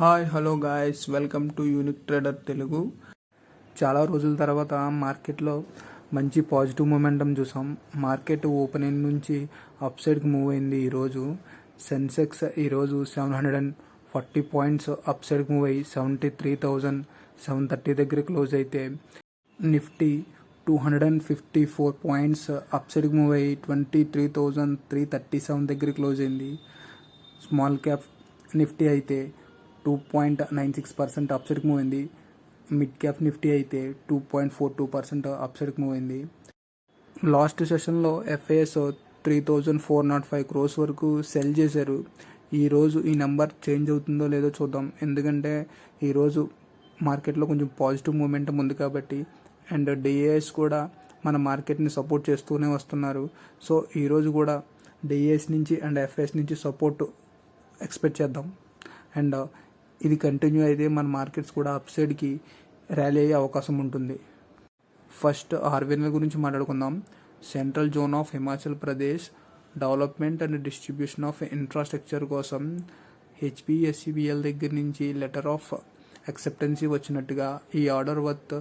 Hi hello guys. Welcome to unique trader Telugu. చాలా రోజుల తర్వాత మార్కెట్లో మంచి పాజిటివ్ మూమెంటం చూసాం. మార్కెట్ ఓపెనింగ్ నుంచి అప్ సైడ్కి మూవ్ అయింది ఈరోజు. సెన్సెక్స్ ఈరోజు seven hundred and forty points up సైడ్కి మూవ్ అయ్యి seventy three thousand seven thirty దగ్గర క్లోజ్ అయితే Nifty two hundred and fifty four points up సైడ్కి మూవ్ అయ్యి twenty three thousand three thirty seven దగ్గర క్లోజ్ అయింది. స్మాల్ క్యాప్ నిఫ్టీ అయితే two point nine six percent అప్సైడ్కి move అయింది. Mid cap Nifty అయితే two point four two percent అప్సైడ్కి move అయింది. Last సెషన్లో FIIs three thousand four naught five crores వరకు sell చేశారు. ఈరోజు ఈ నెంబర్ చేంజ్ అవుతుందో లేదో చూద్దాం. ఎందుకంటే ఈరోజు మార్కెట్లో కొంచెం పాజిటివ్ మూమెంటం ఉంది కాబట్టి అండ్ డిఏఎస్ కూడా మన మార్కెట్ని సపోర్ట్ చేస్తూనే వస్తున్నారు. సో ఈరోజు కూడా డిఏఎస్ నుంచి అండ్ ఎఫ్ఎస్ నుంచి సపోర్ట్ ఎక్స్పెక్ట్ చేద్దాం. అండ్ ఇది కంటిన్యూ అయితే మన మార్కెట్స్ కూడా అప్ సైడ్కి ర్యాలీ అయ్యే అవకాశం ఉంటుంది. ఫస్ట్ ఆర్వీఎన్ఎల్ గురించి మాట్లాడుకుందాం. Central zone of Himachal Pradesh development and distribution of infrastructure కోసం హెచ్పిఎస్సిబిఎల్ దగ్గర నుంచి లెటర్ ఆఫ్ అక్సెప్టెన్సీ వచ్చినట్టుగా ఈ order worth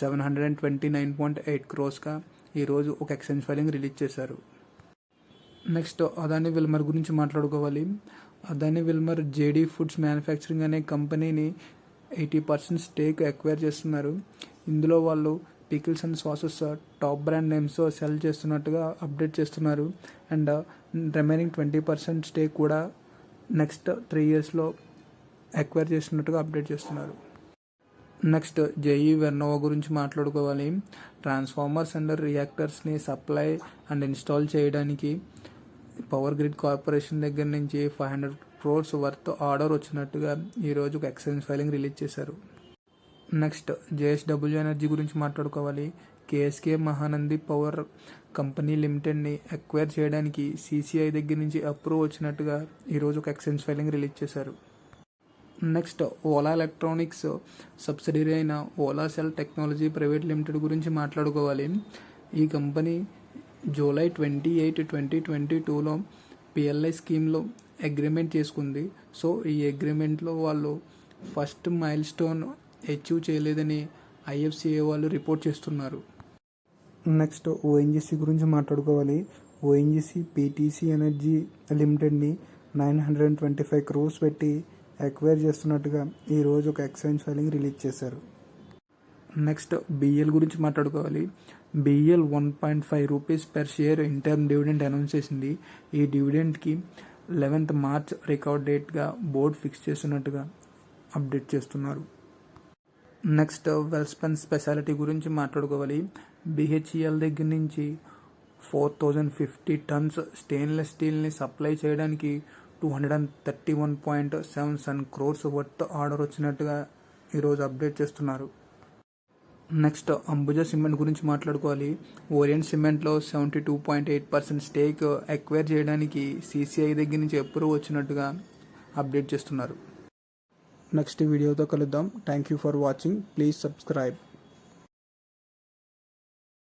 seven hundred and twenty nine point eight క్రోస్గా ఈరోజు ఒక ఎక్స్చేంజ్ ఫైలింగ్ రిలీజ్ చేశారు. నెక్స్ట్ అదాని విల్మర్ గురించి మాట్లాడుకోవాలి. Adani Wilmar JD foods manufacturing అనే కంపెనీని ఎయిటీ పర్సెంట్ స్టేక్ ఎక్వైర్ చేస్తున్నారు. ఇందులో వాళ్ళు pickles and sauces top brand names sell చేస్తున్నట్టుగా అప్డేట్ చేస్తున్నారు. And remaining twenty percent stake కూడా నెక్స్ట్ త్రీ ఇయర్స్లో ఎక్వైర్ చేస్తున్నట్టుగా అప్డేట్ చేస్తున్నారు. నెక్స్ట్ జేఈ వెర్నోవా గురించి మాట్లాడుకోవాలి. ట్రాన్స్ఫార్మర్స్ అండ్ రియాక్టర్స్ని సప్లై అండ్ ఇన్స్టాల్ చేయడానికి పవర్ గ్రిడ్ కార్పొరేషన్ దగ్గర నుంచి five hundred crores worth order వచ్చినట్టుగా ఈరోజు ఒక ఎక్సైజ్ ఫైలింగ్ రిలీజ్ చేశారు. నెక్స్ట్ జేఎస్డబ్ల్యూ ఎనర్జీ గురించి మాట్లాడుకోవాలి. కేఎస్కే మహానంది పవర్ కంపెనీ లిమిటెడ్ని ఎక్వైర్ చేయడానికి సీసీఐ దగ్గర నుంచి అప్రూవ్ వచ్చినట్టుగా ఈరోజు ఒక ఎక్సైజ్ ఫైలింగ్ రిలీజ్ చేశారు. నెక్స్ట్ ఓలా ఎలక్ట్రానిక్స్ సబ్సిడరీ అయిన Ola cell technology private limited గురించి మాట్లాడుకోవాలి. ఈ company July twenty eight twenty twenty టూలో పిఎల్ఐ స్కీమ్లో అగ్రిమెంట్ చేసుకుంది. సో ఈ అగ్రిమెంట్లో వాళ్ళు ఫస్ట్ మైల్ స్టోన్ అచీవ్ చేయలేదని ఐఎఫ్సిఏ వాళ్ళు రిపోర్ట్ చేస్తున్నారు. నెక్స్ట్ ఓఎన్జిసి గురించి మాట్లాడుకోవాలి. ONGC PTC energy లిమిటెడ్ని nine hundred and twenty five crores పెట్టి ఎక్వైర్ చేస్తున్నట్టుగా ఈరోజు ఒక ఎక్స్చేంజ్ ఫైలింగ్ రిలీజ్ చేశారు. నెక్స్ట్ బిఎల్ గురించి మాట్లాడుకోవాలి. BL one point five rupees per share interim dividend announce చేసింది. ఈ డివిడెంట్కి లెవెన్త్ మార్చ్ రికార్డ్ డేట్గా బోర్డ్ ఫిక్స్ చేస్తున్నట్టుగా అప్డేట్ చేస్తున్నారు. నెక్స్ట్ వెల్స్పెన్ స్పెషాలిటీ గురించి మాట్లాడుకోవాలి. బిహెచ్ఈఎల్ దగ్గర నుంచి four thousand fifty tons stainless స్టీల్ని supply చేయడానికి two hundred and thirty one point seven seven crores worth order వచ్చినట్టుగా ఈరోజు అప్డేట్ చేస్తున్నారు. నెక్స్ట్ అంబుజా సిమెంట్ గురించి మాట్లాడుకోవాలి. ఓరియంట్ సిమెంట్లో seventy two point eight percent stake acquire చేయడానికి సీసీఐ దగ్గర నుంచి అప్రూవ్ వచ్చినట్టుగా అప్డేట్ చేస్తున్నారు. నెక్స్ట్ వీడియోతో కలుద్దాం. Thank you for watching please subscribe